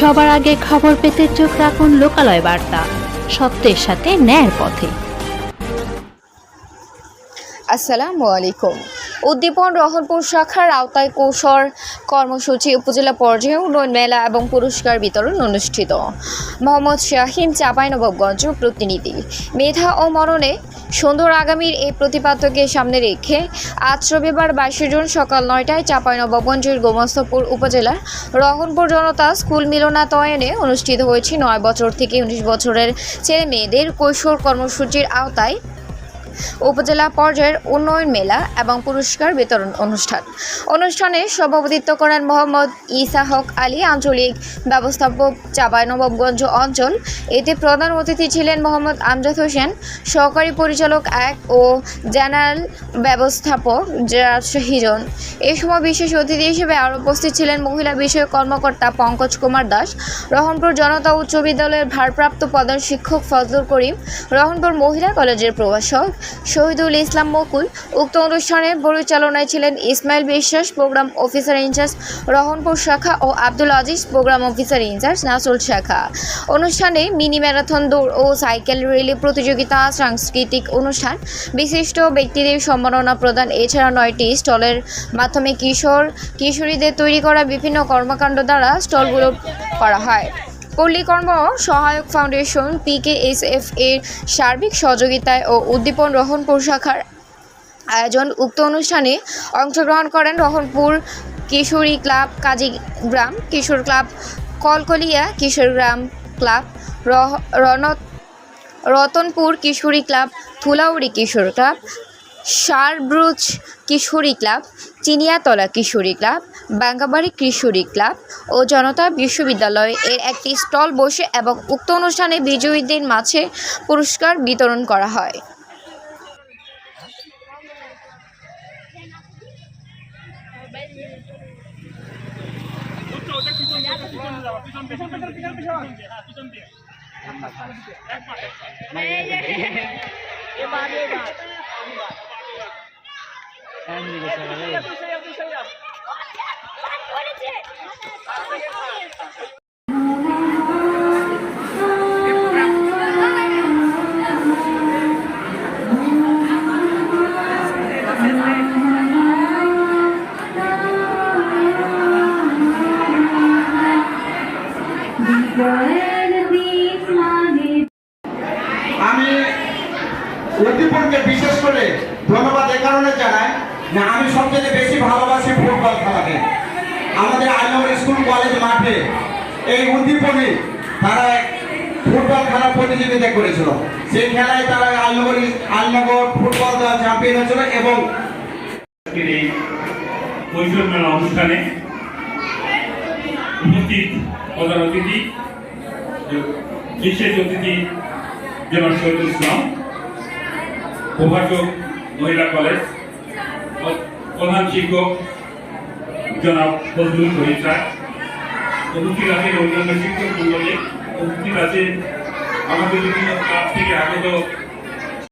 সবার আগে খবর পেতে চোখ রাখুন লোকালয় বার্তা। সত্যের সাথে ন্যায়ের পথে। আসসালামু আলাইকুম। উদ্দীপন রহনপুর শাখার আওতায় কৌশল কর্মসূচি উপজেলা পর্যায়ে উন্নয়ন মেলা এবং পুরস্কার বিতরণ অনুষ্ঠিত। মোহাম্মদ শাহিম চাঁপাইনবাবগঞ্জ প্রতিনিধি। মেধা ও মরণে সুন্দর আগামীর এই প্রতিপাদ্যকে সামনে রেখে আজ রবিবার বাইশে জুন সকাল নয়টায় চাঁপাইনবাবগঞ্জের গোমস্তপুর উপজেলার রহনপুর জনতা স্কুল মিলনাতয়নে অনুষ্ঠিত হয়েছে নয় বছর থেকে উনিশ বছরের ছেলে মেয়েদের কৈশোর কর্মসূচির আওতায় উপজেলা পর্যায়ের উন্নয়ন মেলা এবং পুরস্কার বিতরণ অনুষ্ঠান। অনুষ্ঠানে সভাপতিত্ব করেন মোহাম্মদ ইসা হক আলী, আঞ্চলিক ব্যবস্থাপক চাঁপাইনবাবগঞ্জ অঞ্চল। এতে প্রধান অতিথি ছিলেন মোহাম্মদ আমজাদ হোসেন, সহকারী পরিচালক এক ও জেনারেল ব্যবস্থাপক রাজশাহীজন এই সময় বিশেষ অতিথি হিসেবে আরও উপস্থিত ছিলেন মহিলা বিষয়ক কর্মকর্তা পঙ্কজ কুমার দাস, রহনপুর জনতা উচ্চ বিদ্যালয়ের ভারপ্রাপ্ত প্রধান শিক্ষক ফজলুল করিম, রহনপুর মহিলা কলেজের প্রভাষক শহীদুল ইসলাম মকুল উক্ত অনুষ্ঠানে পরিচালনায় ছিলেন ইসমাইল বিশ্বাস, প্রোগ্রাম অফিসার ইনচার্জ রহনপুর শাখা ও Abdul Aziz, program officer incharge Nasul শাখা। অনুষ্ঠানে মিনি ম্যারাথন, দৌড় ও সাইকেল র্যালি প্রতিযোগিতা, সাংস্কৃতিক অনুষ্ঠান, বিশিষ্ট ব্যক্তিদের সম্মাননা প্রদান, এছাড়া নয়টি স্টলের মাধ্যমে কিশোর, কিশোরীদের তৈরি করা বিভিন্ন কর্মকাণ্ড দ্বারা স্টলগুলো করা হয়। পল্লীকর্ম সহায়ক ফাউন্ডেশন পিকেএসএফ এর সার্বিক সহযোগিতায় ও উদ্দীপন রহনপুর শাখার আয়োজন উক্ত অনুষ্ঠানে অংশগ্রহণ করেন রহনপুর কিশোরী ক্লাব কাজীগ্রাম কিশোর ক্লাব কলকলিয়া কিশোরগ্রাম ক্লাব রহ- রনত রতনপুর কিশোরী ক্লাব থুলাউড়ি কিশোর ক্লাব সারব্রুজ কিশোরী ক্লাব, চিনিয়াতলা কিশোরী ক্লাব, বাঙ্গাবাড়ি কিশোরী ক্লাব ও জনতা বিশ্ববিদ্যালয় এর একটি স্টল বসে এবং উক্ত অনুষ্ঠানে বিজয়ীদের মাঝে পুরস্কার বিতরণ করা হয়। আমি উদ্দীপনকে বিশেষ করে ধন্যবাদ এ কারণে জানাই না, আমি সবচেয়ে বেশি ভালোবাসি ফুটবল খেলাকে। আমাদের আলনগর স্কুল, কলেজ, মাঠে এই উদ্দীপনে তারা ফুটবল খেলার প্রতিযোগিতা করেছিল। সেই খেলায় তারা আলনগর আলনগর ফুটবল দল চ্যাম্পিয়ন হয়েছিল এবং কৈশোর মেলা অনুষ্ঠানে উপস্থিত প্রধান অতিথি, বিশেষ অতিথি জনাব শহীদুল ইসলাম মহিলা কলেজ প্রধান শিক্ষক জনাব ফজলুল করিম স্যার উপস্থিত আছেন অন্যান্য শিক্ষক মন্ডলী উপস্থিত আছেন আমাদের বিভিন্ন থেকে আগত